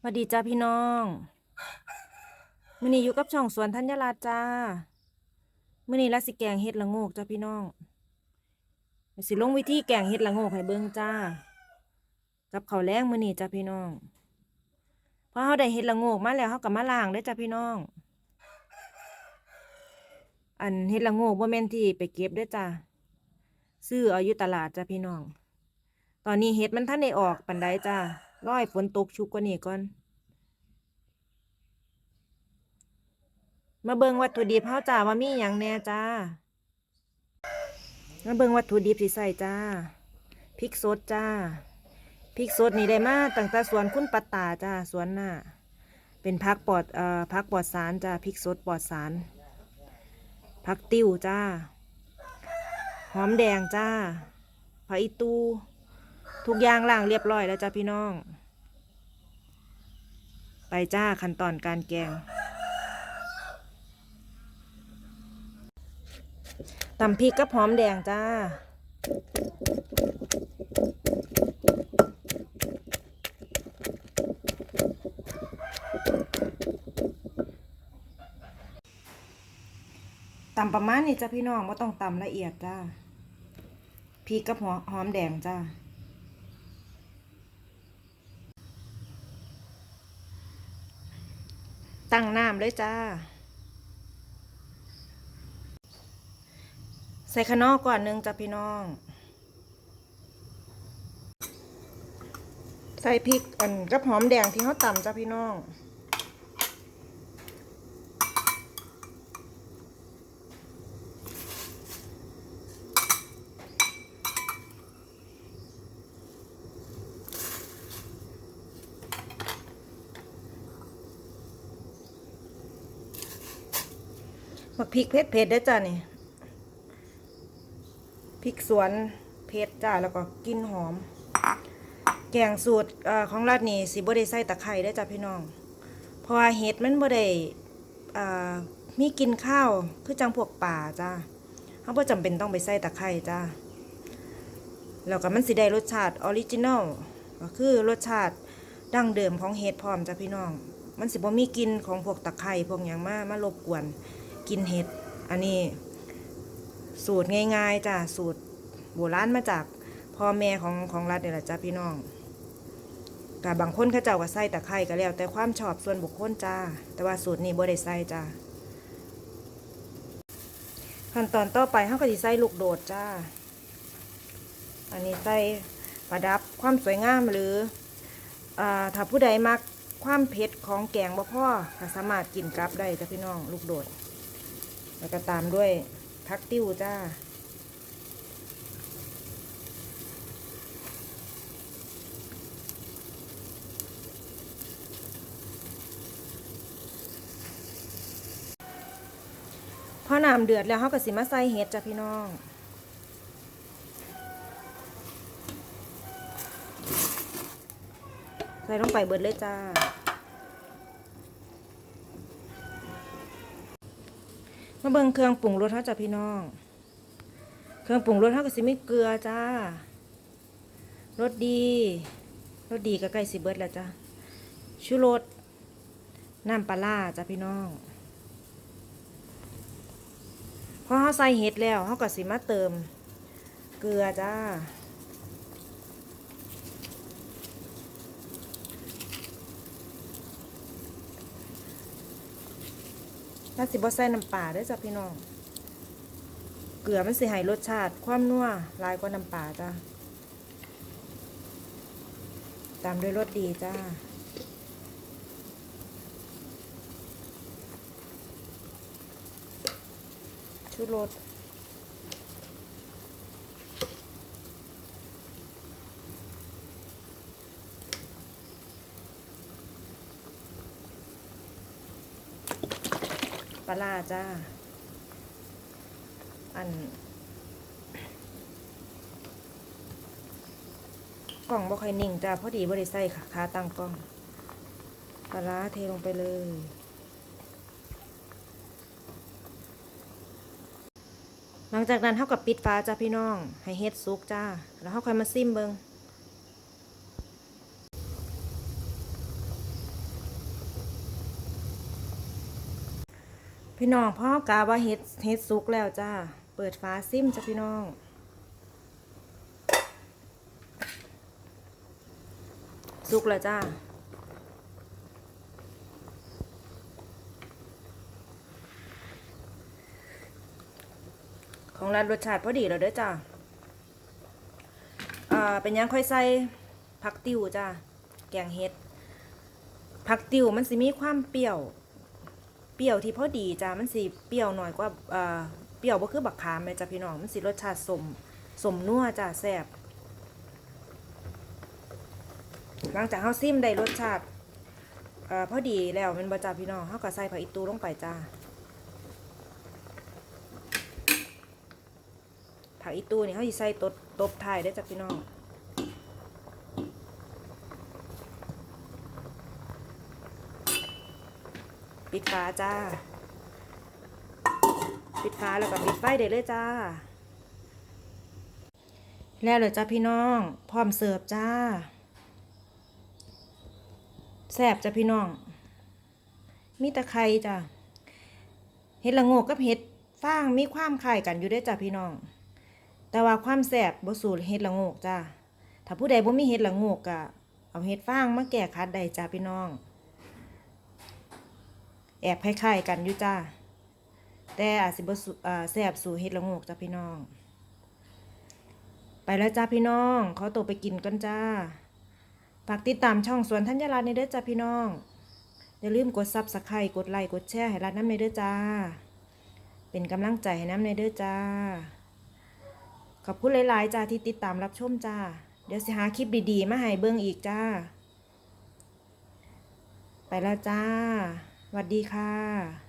สวัสดีจ้าพี่น้องมือนี้อยู่กับช่องสวนธัญราชจ้ามือนี้ละสิแกงเฮ็ดละโงกจ้าพี่น้องเดี๋ยวสิลงวิธีแกงเฮ็ดละโงกให้เบิ่งจ้า กับข้าวแลงมือนี้จ้าพี่น้องพอเฮาได้เฮ็ดละโงกมาแล้วเฮาก็มาล้างเด้จ้าพี่น้อง อันเฮ็ดละโงกบ่แม่นที่ไปเก็บเด้จ้าซื้อเอาอยู่ตลาดจ้าพี่น้อง ตอนนี้เฮ็ดมันทันได้ออกปานใดจ้า รอให้ฝนตกชุกกว่านี้ก่อน มาเบิ่งวัตถุดิบเฮาจ้าว่ามีหยังแน่จ้า มาเบิ่งวัตถุดิบสิใส่จ้า พริกสดจ้า พริกสดนี่ได้มาตั้งแต่สวนคุณปัตตาจ้าสวนน่ะ เป็นผักปลอดเอ่อผักปลอดสารจ้า พริกสดปลอดสารผักติ้วจ้า หอมแดงจ้าผักอีตู ทุกอย่างล้างเรียบร้อยแล้วจ้าพี่น้อง ไปจ้าขั้นตอนการแกงตำพริกกับหอมแดงจ้าตำประมาณนี้จ้าพี่น้องไม่ต้องตำละเอียดจ้าพริกกับหอหอมแดงจ้า ตั้งน้ำเลยจ้า ใส่ขนอก่อนหนึ่งจ้ะพี่น้อง ใส่พริกอันกับหอมแดงที่เขาตำจ้ะพี่น้อง มักพริกเผ็ดเผ็ดได้จ้ะนี่พริกสวนเผ็ดจ้าแล้วก็กลินหอม แกงสูตรอของรัดนี่สิบ่ได้ใส่ตะไคร้ได้จ้ะพี่น้อง เพราะว่าเห็ดมันบ่ได้อ่ามีกินข้าวคือจังพวกป่าจ้าเฮาบ่จำเป็นต้องไปใส่ตะไคร้จ้าแล้วก็มันสิได้รสชาติออริจินัลก็คือรสชาติดั้งเดิมของเห็ดพร้อมจ้ะพี่น้อง มันสิบ่มีกลิ่นของพวกตะไคร้พวกหยังมามารบกวน กินเห็ด อันนี้สูตรง่ายๆจ้ะสูตรโบราณมาจากพ่อแม่ของของรัฐเนี่ยแหละจ้ะพี่น้องกับบางคนเขาเจ้าก็ใส่ตะไคร้ก็แล้ว แต่ความชอบส่วนบุคคลจ้า แต่ว่าสูตรนี้บ่ได้ใส่จ้าขั้นตอนต่อไปเขาก็สิใส่ลูกโดดจ้า อันนี้ใส่ประดับความสวยงามหรืออ่าถ้าผู้ใดมักความเผ็ดของแกงบ่พ่อก็สามารถกินกลับได้จ้ะพี่น้อง ลูกโดด แล้วก็ตามด้วยพักติ้วจ้า พอน้ำเดือดแล้วเขาก็สิมาใส่เห็ดจ้ะพี่น้องใส่ลงไปเบิดเลยจ้า มาเบิ่งเครื่องปรุงรสเขาจ้ะพี่น้อง เครื่องปรุงรสเขาก็สิมีเกลือจ้ารสดีรสดีก็ใกล้สิเบิดแล้วจ้ะชูรสน้ำปลาร้าจ้ะพี่น้องพอเขาใส่เห็ดแล้วเขาก็สิมาเติม เกลือจ้า ถ้าสิบ่ใส่น้ำปลาได้จ้ะพี่น้อง เกลือมันสิให้รสชาติ ความนัวลายกว่าน้ำปลาจ้าตามด้วยรสดีจ้าชูรส ปลาจ้า อัน กล่องบ่ค่อยนิ่งจ้าพอดีบ่ได้ใส่ค่ะขาตั้งกล้อง ปลาเทลงไปเลย หลังจากนั้นเท่ากับปิดฟ้าจ้าพี่น้อง ให้เฮ็ดสุกจ้า แล้วเท่าค่อยมาซิมเบิง พี่น้องพ่อกาว่าเฮ็ดเฮ็ดสุกแล้วจ้า เปิดฟ้าซิมจ้ะพี่น้องสุกแล้วจ้า ของร้านรสชาติพอดีแล้วเด้อจ้า อ่า เป็นยังค่อยใส่ผักติวจ้า แกงเห็ด ผักติวมันสิมีความเปรี้ยว เปรี้ยวที่พอดีจ้ามันสิเปรี้ยวหน่อยกว่าอ่าเปรี้ยวบ่คือบักขามเลยจ้าพี่น้องมันสิรสชาติสมสมนัวจ้าแซ่บหลังจากเฮาซิมได้รสชาติเอ่อพอดีแล้วมันบ่จ้าพี่น้องเฮาก็ใส่ผักอีตูลงไปจ้าผักอีตูนี่เฮาสิใส่ตบตบท้ายได้จ้าพี่น้อง ปิดฝาจ้า ปิดฝาแล้วก็ปิดไฟได้เลยจ้า แล้วเลยจ้าพี่น้อง พร้อมเสิร์ฟจ้า แซ่บจ้ะพี่น้อง มีตะไคร้จ้ะเห็ดละงกกับเห็ดฟางมีความคล้ายกันอยู่ด้อจ้ะพี่น้อง แต่ว่าความแซ่บบ่สูตรเห็ดละงกจ้ะถ้าผู้ใดบ่มีเห็ดละงกก็เอาเห็ดฟางมาแก้คัดได้จ้ะพี่น้อง แอบคล้ายๆกันอยู่จ้า แต่อาจสิบ่สุอ่าแซ่บสู่เห็ดละงกจ้ะพี่น้อง ไปแล้วจ้าพี่น้องขอตัวไปกินกันจ้าฝากติดตามช่องสวนธัญรัตน์ในเด้อจ้าพี่น้อง อย่าลืมกดซับสไครต์กดไลค์กดแชร์ให้รัดน้ำในเด้อจ้า เป็นกำลังใจให้น้ำในเด้อจ้า ขอบคุณหลายๆจ้าที่ติดตามรับชมจ้า เดี๋ยวสิหาคลิปดีๆ มาให้เบิ่งอีกจ้า ไปแล้วจ้า วัสดีค่ะ